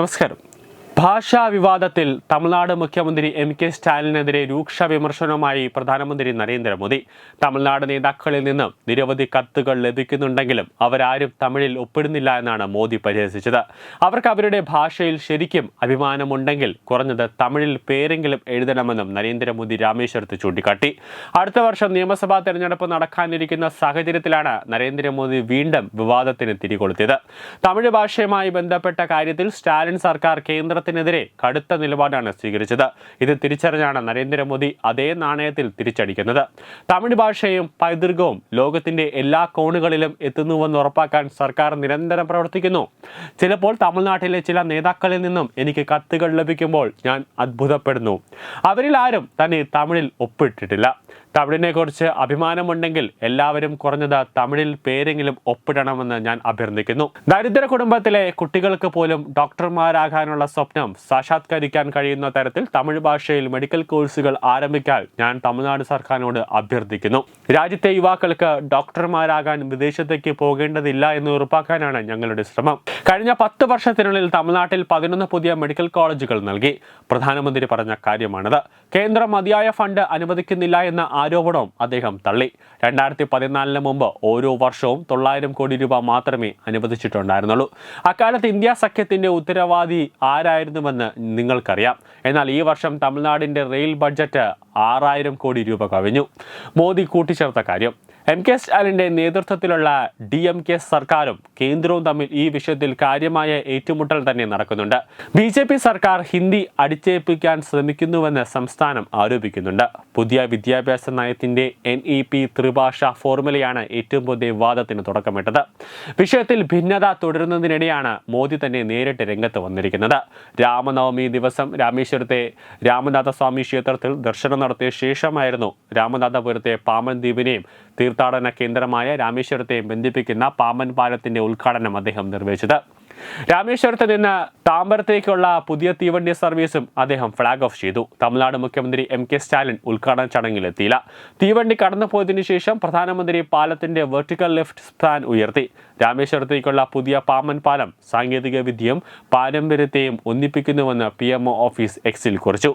നമസ്കാരം. ഭാഷാ വിവാദത്തിൽ തമിഴ്നാട് മുഖ്യമന്ത്രി എം കെ സ്റ്റാലിനെതിരെ രൂക്ഷ വിമർശനവുമായി പ്രധാനമന്ത്രി നരേന്ദ്രമോദി. തമിഴ്നാട് നേതാക്കളിൽ നിന്ന് നിരവധി കത്തുകൾ ലഭിക്കുന്നുണ്ടെങ്കിലും അവരാരും തമിഴിൽ ഒപ്പിടുന്നില്ല എന്നാണ് മോദി പരിഹസിച്ചത്. അവർക്ക് അവരുടെ ഭാഷയിൽ ശരിക്കും അഭിമാനമുണ്ടെങ്കിൽ കുറഞ്ഞത് തമിഴിൽ പേരെങ്കിലും എഴുതണമെന്നും നരേന്ദ്രമോദി രാമേശ്വരത്ത് ചൂണ്ടിക്കാട്ടി. അടുത്ത വർഷം നിയമസഭാ തെരഞ്ഞെടുപ്പ് നടക്കാനിരിക്കുന്ന സാഹചര്യത്തിലാണ് നരേന്ദ്രമോദി വീണ്ടും വിവാദത്തിന് തിരികൊളുത്തിയത്. തമിഴ് ഭാഷയുമായി ബന്ധപ്പെട്ട കാര്യത്തിൽ സ്റ്റാലിൻ സർക്കാർ കേന്ദ്രത്തിനെതിരെ കടുത്ത നിലപാടാണ് സ്വീകരിച്ചത്. ഇത് തിരിച്ചറിഞ്ഞാണ് നരേന്ദ്രമോദി അതേ നാണയത്തിൽ തിരിച്ചടിക്കുന്നത്. തമിഴ് ഭാഷയും പൈതൃകവും ലോകത്തിന്റെ എല്ലാ കോണുകളിലും എത്തുന്നുവെന്ന് ഉറപ്പാക്കാൻ സർക്കാർ നിരന്തരം പ്രവർത്തിക്കുന്നു. ചിലപ്പോൾ തമിഴ്നാട്ടിലെ ചില നേതാക്കളിൽ നിന്നും എനിക്ക് കത്തുകൾ ലഭിക്കുമ്പോൾ ഞാൻ അത്ഭുതപ്പെടുന്നു. അവരിൽ ആരും തന്നെ തമിഴിൽ ഒപ്പിട്ടിട്ടില്ല. തമിഴിനെ കുറിച്ച് അഭിമാനമുണ്ടെങ്കിൽ എല്ലാവരും കുറഞ്ഞത് തമിഴിൽ പേരെങ്കിലും ഒപ്പിടണമെന്ന് ഞാൻ അഭ്യർത്ഥിക്കുന്നു. ദരിദ്ര കുടുംബത്തിലെ കുട്ടികൾക്ക് പോലും ഡോക്ടർമാരാകാനുള്ള സ്വപ്നം സാക്ഷാത്കരിക്കാൻ കഴിയുന്ന തരത്തിൽ തമിഴ് ഭാഷയിൽ മെഡിക്കൽ കോഴ്സുകൾ ആരംഭിക്കാൻ ഞാൻ തമിഴ്നാട് സർക്കാരിനോട് അഭ്യർത്ഥിക്കുന്നു. രാജ്യത്തെ യുവാക്കൾക്ക് ഡോക്ടർമാരാകാൻ വിദേശത്തേക്ക് പോകേണ്ടതില്ല എന്ന് ഉറപ്പാക്കാനാണ് ഞങ്ങളുടെ ശ്രമം. കഴിഞ്ഞ പത്ത് വർഷത്തിനുള്ളിൽ തമിഴ്നാട്ടിൽ പതിനൊന്ന് പുതിയ മെഡിക്കൽ കോളേജുകൾ നൽകി. പ്രധാനമന്ത്രി പറഞ്ഞ കാര്യമാണിത്. കേന്ദ്രം മതിയായ ഫണ്ട് അനുവദിക്കുന്നില്ല എന്ന ആരോപണവും അദ്ദേഹം തള്ളി. രണ്ടായിരത്തി പതിനാലിന് മുമ്പ് ഓരോ വർഷവും തൊള്ളായിരം കോടി രൂപ മാത്രമേ അനുവദിച്ചിട്ടുണ്ടായിരുന്നുള്ളൂ. അക്കാലത്ത് ഇന്ത്യ സഖ്യത്തിന്റെ ഉത്തരവാദി ആരായിരുന്നുവെന്ന് നിങ്ങൾക്കറിയാം. എന്നാൽ ഈ വർഷം തമിഴ്നാടിന്റെ റെയിൽ ബഡ്ജറ്റ് ആറായിരം കോടി രൂപ കവിഞ്ഞു. മോദി കൂട്ടിച്ചേർത്ത കാര്യം. എം കെ സ്റ്റാലിന്റെ നേതൃത്വത്തിലുള്ള ഡി എം കെ സർക്കാരും കേന്ദ്രവും തമ്മിൽ ഈ വിഷയത്തിൽ കാര്യമായ ഏറ്റുമുട്ടൽ തന്നെ നടക്കുന്നുണ്ട്. ബി ജെ പി സർക്കാർ ഹിന്ദി അടിച്ചേൽപ്പിക്കാൻ ശ്രമിക്കുന്നുവെന്ന് സംസ്ഥാനം ആരോപിക്കുന്നുണ്ട്. പുതിയ വിദ്യാഭ്യാസ നയത്തിന്റെ എൻ ഇ പി ത്രിഭാഷ ഫോർമുലയാണ് ഏറ്റവും പുതിയ വിവാദത്തിന് തുടക്കമിട്ടത്. വിഷയത്തിൽ ഭിന്നത തുടരുന്നതിനിടെയാണ് മോദി തന്നെ നേരിട്ട് രംഗത്ത് വന്നിരിക്കുന്നത്. രാമനവമി ദിവസം രാമേശ്വരത്തെ രാമനാഥസ്വാമി ക്ഷേത്രത്തിൽ ദർശനം നടത്തിയ ശേഷമായിരുന്നു രാമനാഥപുരത്തെ പാമ്പൻ ദ്വീപിനെയും തീർത്ഥാടന കേന്ദ്രമായ രാമേശ്വരത്തെ ബന്ധിപ്പിക്കുന്ന പാമ്പൻ പാലത്തിന്റെ ഉദ്ഘാടനം അദ്ദേഹം നിർവഹിച്ചത്. രാമേശ്വരത്ത് നിന്ന് താമ്പരത്തേക്കുള്ള പുതിയ തീവണ്ടി സർവീസും അദ്ദേഹം ഫ്ളാഗ് ഓഫ് ചെയ്തു. തമിഴ്നാട് മുഖ്യമന്ത്രി എം കെ സ്റ്റാലിൻ ഉദ്ഘാടന ചടങ്ങിലെത്തിയില്ല തീവണ്ടി കടന്നുപോയതിനു ശേഷം പ്രധാനമന്ത്രി പാലത്തിന്റെ വെർട്ടിക്കൽ ലിഫ്റ്റ് സ്പാൻ ഉയർത്തി. രാമേശ്വരത്തേക്കുള്ള പുതിയ പാമൻ പാലം സാങ്കേതിക വിദ്യയും പാരമ്പര്യത്തെയും ഒന്നിപ്പിക്കുന്നുവെന്ന് പി എം ഒ ഓഫീസ് എക്സിൽ കുറിച്ചു.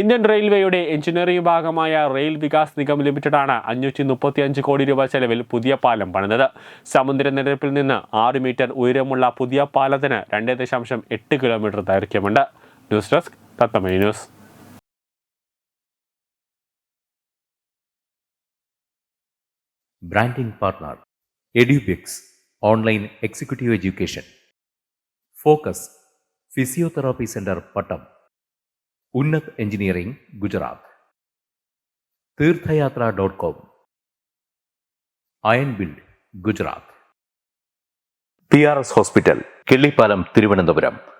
ഇന്ത്യൻ റെയിൽവേയുടെ എഞ്ചിനീയറിംഗ് ഭാഗമായ റെയിൽ വികാസ് നിഗം ലിമിറ്റഡാണ് അഞ്ഞൂറ്റി മുപ്പത്തിയഞ്ച് കോടി രൂപ ചെലവിൽ പുതിയ പാലം പണിതത്. സമുദ്രനിരപ്പിൽ നിന്ന് ആറ് മീറ്റർ ഉയരമുള്ള പുതിയ പാലത്തിന് രണ്ട് ദശാംശം എട്ട് കിലോമീറ്റർ ദൈർഘ്യമുണ്ട്. News desk തത്തമൈ news. Branding partner Edubix online executive education. Focus physiotherapy centre Pattom. Unnat engineering Gujarat. Theerthayatra dot com. Iron build Gujarat. P R S hospital Killipalam Thiruvananthapuram.